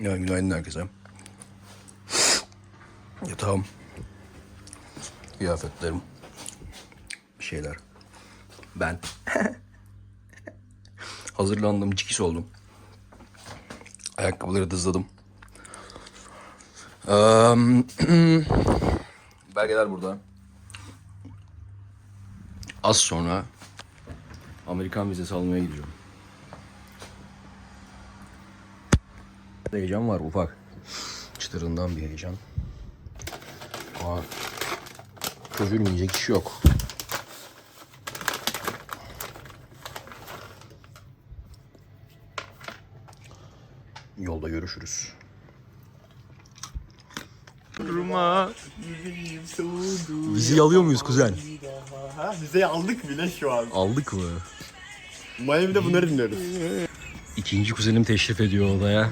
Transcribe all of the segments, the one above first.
Yani günaydın herkese. Yatağım. Kıyafetlerim. Bir şeyler. Ben. Hazırlandım, cikis oldum. Ayakkabıları dızladım. Eee, belgeler burada. Az sonra Amerikan vizesi almaya gidiyorum. Heyecan var ufak. Çıtırından bir heyecan. Ama çözülmeyecek iş yok. Yolda görüşürüz. Vizeyi alıyor muyuz kuzen? Ha, vizeyi aldık bile şu an. Aldık mı? Miami'de bunları dinliyoruz. İkinci kuzenim teşrif ediyor odaya.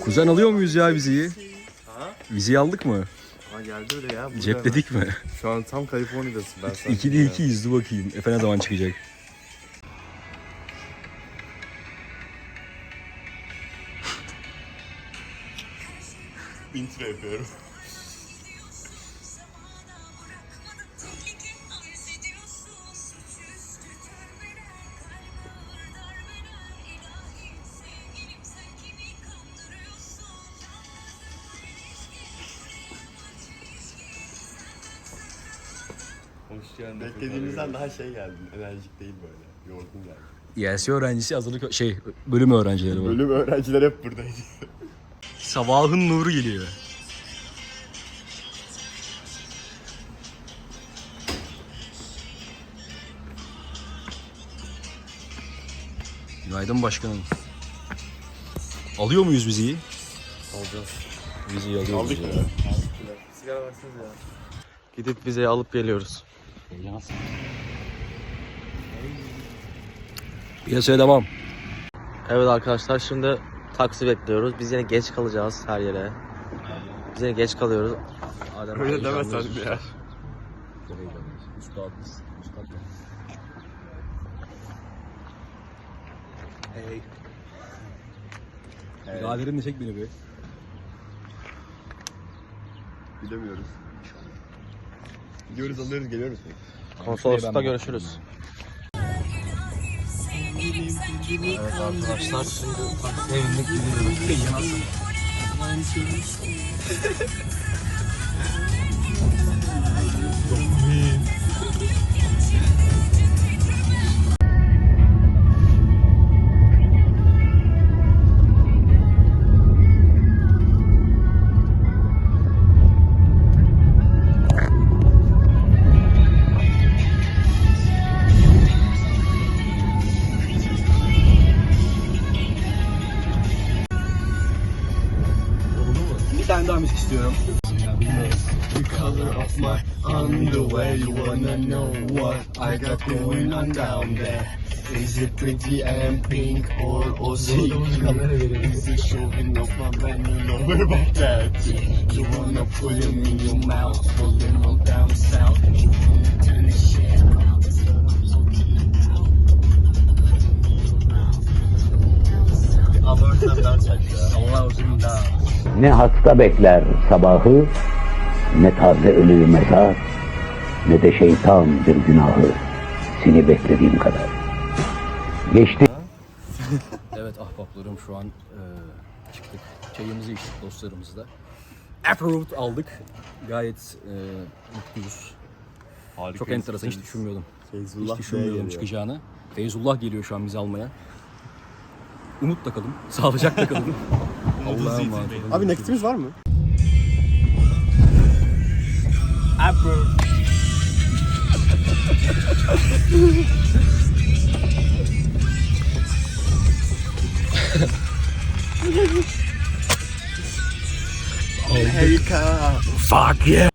Kuzen alıyor muyuz ya vizeyi? Vizeyi aldık mı? Ha geldi öyle ya. burada Cepledik mi? hemen. Şu an tam Kaliforniya'dasın ben sana. 2'de 2 izli bakayım. Efe ne zaman çıkacak? intro yapıyorum. Geldin. Beklediğimizden daha şey geldin. Enerjik değil böyle. Yorgun geldin. YS öğrencisi hazırlık şey bölüm öğrencileri var. Bölüm öğrenciler hep buradaydı. Sabahın nuru geliyor. Günaydın başkanım. Alıyor muyuz vizeyi? Alacağız. Vizeyi alıyor Aldık ya? Sigara verseniz ya. Gidip vizeyi alıp geliyoruz. Piyasaya devam. Evet arkadaşlar şimdi taksi bekliyoruz. Biz yine geç kalacağız her yere. Biz yine geç kalıyoruz. Adem Öyle ya. Çok heyecanlıyız. Üstadız. Üstad. Hey. Biraderim de çek beni bir. Bilemiyoruz. Gidiyoruz alıyoruz geliyoruz. Konsoloslukta görüşürüz. Evet arkadaşlar şimdi bindik gidiyoruz. Tane daha müzik istiyorum. underwear, you wanna know what I got going on down there? Is it pretty and pink or also Is it showing off my man, you know about that? You wanna put him in your mouth, Ne hasta bekler sabahı, ne taze ölüyü mezar, ne de şeytan bir günahı seni beklediğim kadar. Geçti. Evet ahbaplarım şu an e, çıktık. Çayımızı içtik dostlarımızla. Approved aldık. Gayet e, mutluyuz. Harika. Çok enteresan hiç düşünmüyordum. Feyzullah hiç düşünmüyordum çıkacağını. Feyzullah geliyor şu an bizi almaya. Umutla kalın. Sağlıcakla kalın. Allah'a emanet olun. Abi nakitimiz var mı? Fuck yeah.